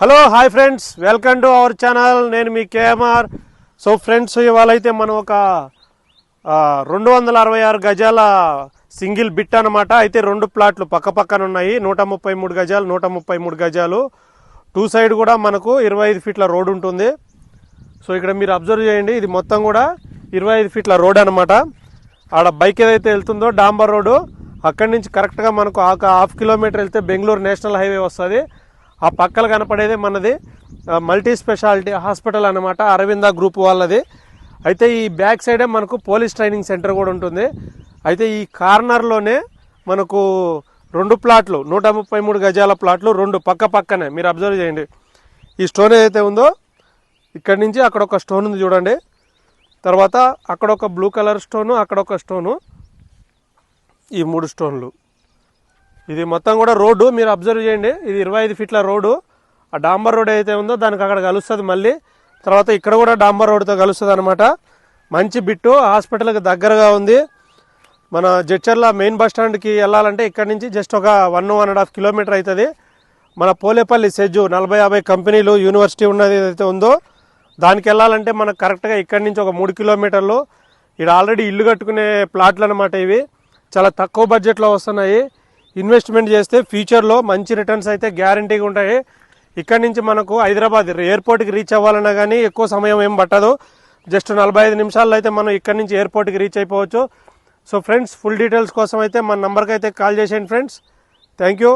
Hello hi friends welcome to our channel నేను మీ KMR. So friends ఇవాళ అయితే మనం ఒక రెండు వందల అరవై ఆరు గజాల సింగిల్ బిట్ అనమాట అయితే రెండు ప్లాట్లు పక్క పక్కన ఉన్నాయి. నూట ముప్పై మూడు గజాలు నూట ముప్పై మూడు గజాలు. టూ సైడ్ కూడా మనకు ఇరవై ఐదు ఫీట్ల రోడ్ ఉంటుంది. సో ఇక్కడ మీరు అబ్జర్వ్ చేయండి. ఇది మొత్తం కూడా ఇరవై ఐదు ఫీట్ల రోడ్ అనమాట ఆడ బైక్ ఏదైతే వెళ్తుందో డాంబర్ రోడ్డు అక్కడి నుంచి కరెక్ట్గా మనకు ఒక హాఫ్ కిలోమీటర్ వెళ్తే బెంగళూరు నేషనల్ హైవే వస్తుంది. ఆ పక్కన కనపడేది మనది మల్టీ స్పెషాలిటీ హాస్పిటల్ అనమాట అరవింద గ్రూప్ వాళ్ళది. అయితే ఈ బ్యాక్ సైడే మనకు పోలీస్ ట్రైనింగ్ సెంటర్ కూడా ఉంటుంది. అయితే ఈ కార్నర్లోనే మనకు రెండు ప్లాట్లు నూట ముప్పై మూడు గజాల ప్లాట్లు రెండు పక్క పక్కనే మీరు అబ్జర్వ్ చేయండి. ఈ స్టోన్ ఏదైతే ఉందో ఇక్కడి నుంచి అక్కడ ఒక స్టోన్ ఉంది చూడండి. తర్వాత అక్కడ ఒక బ్లూ కలర్ స్టోను అక్కడ ఒక స్టోను ఈ మూడు స్టోన్లు. ఇది మొత్తం కూడా రోడ్డు మీరు అబ్జర్వ్ చేయండి. ఇది ఇరవై ఐదు ఫీట్ల రోడ్డు. ఆ డాంబర్ రోడ్ అయితే ఉందో దానికి అక్కడ కలుస్తుంది మళ్ళీ. తర్వాత ఇక్కడ కూడా డాంబర్ రోడ్తో కలుస్తుంది అనమాట మంచి బిట్టు హాస్పిటల్కి దగ్గరగా ఉంది. మన జడ్చర్ల మెయిన్ బస్ స్టాండ్కి వెళ్ళాలంటే ఇక్కడ నుంచి జస్ట్ ఒక one one and half kilometre అవుతుంది మన పోలేపల్లి సెజ్జు నలభై యాభై కంపెనీలు యూనివర్సిటీ ఉన్నది ఏదైతే ఉందో దానికి వెళ్ళాలంటే మనకు కరెక్ట్గా ఇక్కడి నుంచి ఒక మూడు కిలోమీటర్లు. ఇక్కడ ఆల్రెడీ ఇల్లు కట్టుకునే ప్లాట్లు అనమాట ఇవి. చాలా తక్కువ బడ్జెట్లో వస్తున్నాయి. ఇన్వెస్ట్మెంట్ చేస్తే ఫ్యూచర్లో మంచి రిటర్న్స్ అయితే గ్యారంటీగా ఉంటాయి. ఇక్కడ నుంచి మనకు హైదరాబాద్ ఎయిర్పోర్ట్కి రీచ్ అవ్వాలన్నా కానీ ఎక్కువ సమయం ఏం పట్టదు. జస్ట్ నలభై ఐదు నిమిషాల్లో అయితే మనం ఇక్కడ నుంచి ఎయిర్పోర్ట్కి రీచ్ అయిపోవచ్చు. సో ఫ్రెండ్స్ ఫుల్ డీటెయిల్స్ కోసం అయితే మన నెంబర్కి అయితే కాల్ చేసేయండి ఫ్రెండ్స్ థ్యాంక్ యూ